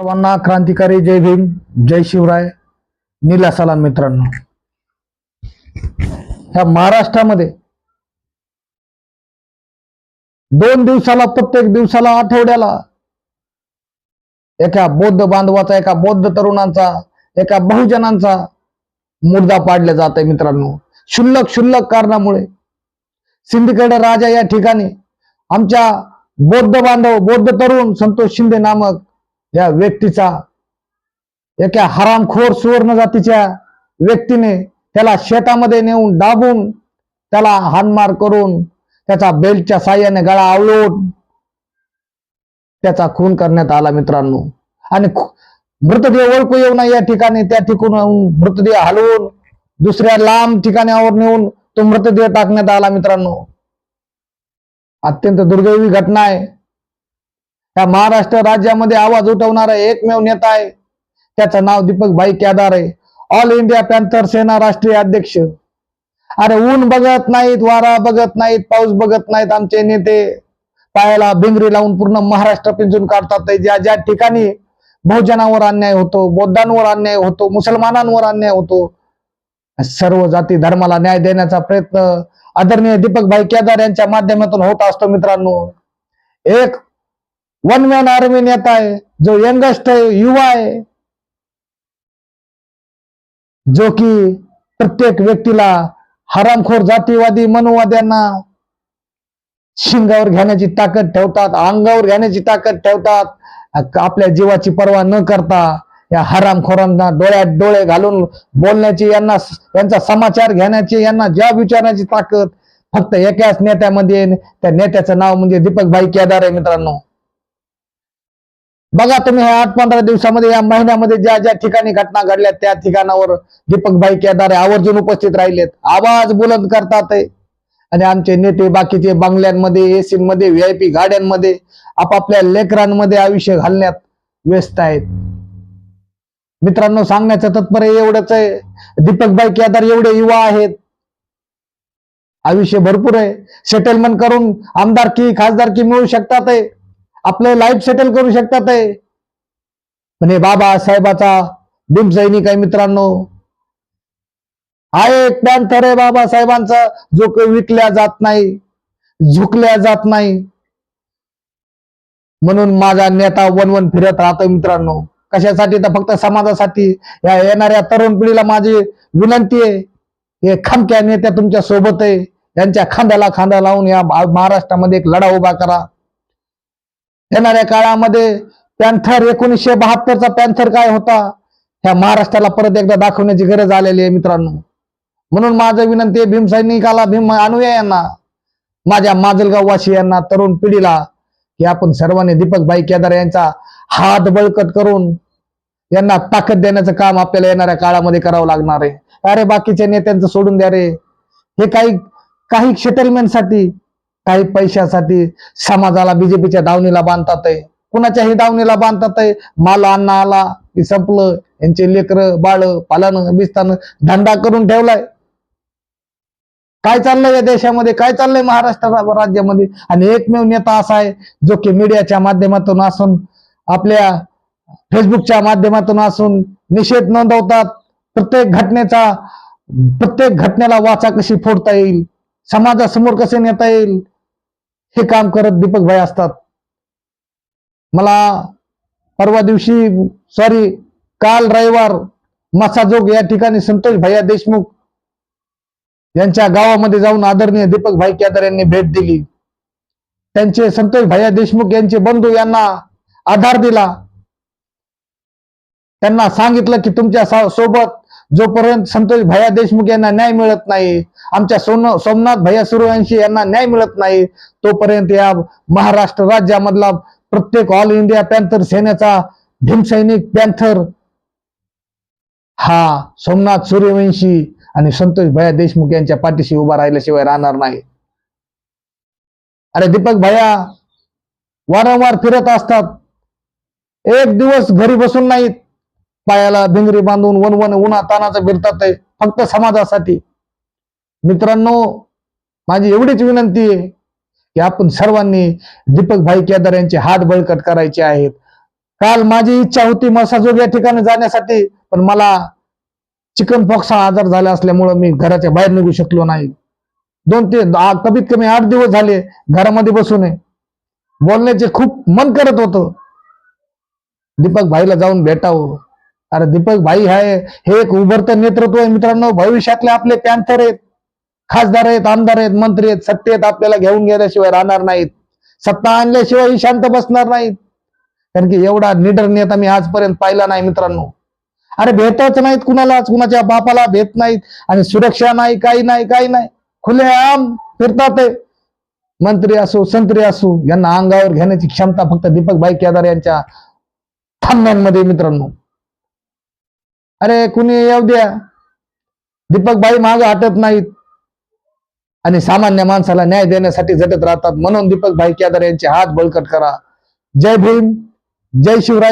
सर्वांना क्रांतिकारी जय भीम जय शिवराय नीला सलाम मित्रांनो. ह्या महाराष्ट्रामध्ये दोन दिवसाला प्रत्येक दिवसाला आठवड्याला एका बौद्ध बांधवाचा एका बौद्ध तरुणांचा एका बहुजनांचा मुर्दा पाडला जात आहे मित्रांनो. क्षुल्लक क्षुल्लक कारणामुळे सिंदखेड राजा या ठिकाणी आमच्या बौद्ध बांधव बौद्ध तरुण संतोष शिंदे नामक या व्यक्तीचा एका हरामखोर सुवर्ण जातीच्या व्यक्तीने त्याला शेतामध्ये नेऊन दाबून त्याला हानमार करून त्याचा बेल्टच्या साह्याने गळा आवळून त्याचा खून करण्यात आला मित्रांनो. आणि मृतदेह ओळखू येऊ नये या ठिकाणी त्या ठिकाणी मृतदेह हलवून दुसऱ्या लांब ठिकाणावर नेऊन तो मृतदेह टाकण्यात आला मित्रांनो. अत्यंत दुर्दैवी घटना आहे. या महाराष्ट्र राज्यामध्ये आवाज उठवणारा एकमेव नेता आहे. त्याचं नाव दीपक भाई केदार आहे. ऑल इंडिया पॅन्थर सेना राष्ट्रीय अध्यक्ष. अरे ऊन बघत नाहीत वारा बघत नाहीत पाऊस बघत नाहीत आमचे नेते. पायाला भिंगरी लावून पूर्ण महाराष्ट्र पिंजून काढतात. ज्या ज्या ठिकाणी बहुजनावर अन्याय होतो बौद्धांवर अन्याय होतो मुसलमानांवर अन्याय होतो सर्व जाती धर्माला न्याय देण्याचा प्रयत्न आदरणीय दीपक भाई केदार यांच्या माध्यमातून होत असतो मित्रांनो. एक वन मॅन आर्मी नेता आहे. जो यंगस्ट आहे युवा आहे. जो की प्रत्येक व्यक्तीला हरामखोर जातीवादी मनुवाद्यांना शिंगावर घेण्याची ताकद ठेवतात अंगावर घेण्याची ताकद ठेवतात. आपल्या जीवाची पर्वा न करता या हरामखोरांना डोळ्यात डोळे घालून बोलण्याची यांना यांचा समाचार घेण्याची यांना जॉब विचारण्याची ताकद फक्त एकाच नेत्यामध्ये त्या नेत्याचं नाव म्हणजे दीपक भाई केदार आहे मित्रांनो. बघा तुम्ही ह्या आठ पंधरा दिवसामध्ये या महिन्यामध्ये ज्या ज्या ठिकाणी घटना घडल्या त्या ठिकाणावर दीपक भाई आवर्जून उपस्थित राहिलेत. आवाज बुलंद करतात आणि आमचे नेते बाकीचे बंगल्यांमध्ये एसीमध्ये व्हीआयपी गाड्यांमध्ये आपापल्या लेकरांमध्ये आयुष्य घालण्यात व्यस्त आहेत. मित्रांनो सांगण्याचं तात्पर्य एवढंच आहे. दीपक भाई केदार एवढे युवा आहेत. आयुष्य भरपूर आहे. सेटलमेंट करून आमदारकी खासदारकी मिळू शकतात आपलं लाईफ सेटल करू शकतात म्हणे बाबा साहेबाचा भीम सैनिक आहे मित्रांनो. हा एक पॅन्थर आहे बाबासाहेबांचा जो काही विकल्या जात नाही झुकल्या जात नाही. म्हणून माझा नेता वन वन फिरत राहतो मित्रांनो. कशासाठी? तर फक्त समाजासाठी. या येणाऱ्या तरुण पिढीला माझी विनंती आहे. हे खमक्या नेत्या तुमच्यासोबत आहे. यांच्या खांद्याला खांदा लावून या महाराष्ट्रामध्ये एक लढा उभा करा. येणाऱ्या काळामध्ये पॅन्थर एकोणीसशे बहात्तरचा पॅन्थर काय होता ह्या महाराष्ट्राला परत एकदा दाखवण्याची गरज आलेली आहे मित्रांनो. म्हणून माझं विनंती आहे भीम सैनिकाला भीम अनुयायांना माझ्या माजलगाव वासियांना तरुण पिढीला की आपण सर्वांनी दीपक भाई केदार यांचा हात बळकट करून यांना ताकद देण्याचं काम आपल्याला येणाऱ्या काळामध्ये करावं लागणार आहे. अरे बाकीच्या नेत्यांचं सोडून द्या रे. हे काही काही सेटलमेंटसाठी काही पैशासाठी समाजाला बीजेपीच्या दावणीला बांधतात आहे. कुणाच्याही दावणीला बांधतात आहे. माल अन्न आला की संपलं. यांचे लेकर बाळ पालन बिस्तान धंदा करून ठेवलाय. काय चाललंय या देशामध्ये? काय चाललंय महाराष्ट्र राज्यामध्ये? आणि एकमेव नेता असा आहे जो की मीडियाच्या माध्यमातून असून आपल्या फेसबुकच्या माध्यमातून असून निषेध नोंदवतात. प्रत्येक घटनेचा प्रत्येक घटनेला वाचा कशी फोडता येईल? समाजासमोर कसे नेता येईल? हे काम करत दीपक भाई असतात. मला परवा दिवशी सॉरी काल रविवार मसाजोग या ठिकाणी संतोष भैया देशमुख यांच्या गावामध्ये जाऊन आदरणीय दीपक भाई केदार यांनी भेट दिली. त्यांचे संतोष भैया देशमुख यांचे बंधू यांना आधार दिला. त्यांना सांगितलं की तुमच्या सा- सोबत जोपर्यंत संतोष भैया देशमुख यांना न्याय मिळत नाही आमच्या सोन सोमनाथ भैया सूर्यवंशी यांना न्याय मिळत नाही तोपर्यंत या महाराष्ट्र राज्यामधला प्रत्येक ऑल इंडिया पॅन्थर सेनेचा भीमसैनिक पॅन्थर हा सोमनाथ सूर्यवंशी आणि संतोष भैया देशमुख यांच्या पाठीशी उभा राहिल्याशिवाय राहणार नाही. अरे दीपक भैया वारंवार फिरत असतात. एक दिवस घरी बसून नाहीत. पायाला भिंगरी बांधून वन वन उन्हा तानाचा फिरतात आहे फक्त समाजासाठी. मित्रांनो माझी एवढीच विनंती आहे की आपण सर्वांनी दीपक भाई केदार यांचे हात बळकट करायचे आहेत. काल माझी इच्छा होती मसाजोग या ठिकाणी जाण्यासाठी पण मला चिकन पॉक्स हा आजार झाला असल्यामुळं मी घराच्या बाहेर निघू शकलो नाही. दोन ते कमीत कमी आठ दिवस झाले घरामध्ये बसून बोलण्याचे खूप मन करत होतं. दीपक भाईला जाऊन भेटावं. अरे दीपक भाई आहे हे एक उभरतं नेतृत्व आहे मित्रांनो. भविष्यातले आपले पॅन्थर आहेत खासदार आहेत आमदार आहेत मंत्री आहेत सत्तेत आपल्याला घेऊन गेल्याशिवाय राहणार नाहीत. सत्ता आणल्याशिवाय शांत बसणार नाहीत. कारण की एवढा निडर नेता मी आजपर्यंत पाहिला नाही मित्रांनो. अरे भेटच नाहीत कुणालाच कुणाच्या बापाला भेट नाहीत. आणि सुरक्षा नाही काही नाही काही नाही. खुलेआम फिरतात मंत्री असो संत्री असो यांना अंगावर घेण्याची क्षमता फक्त दीपक भाई केदार यांच्या थांब्यांमध्ये मित्रांनो. अरे कुणी येऊ द्या. दीपक बाई माग हटत नाहीत. आणि सामान्य माणसाला न्याय देण्यासाठी झटत राहतात. म्हणून दीपक भाई केदार यांचे हात बळकट करा. जय भीम जय शिवराय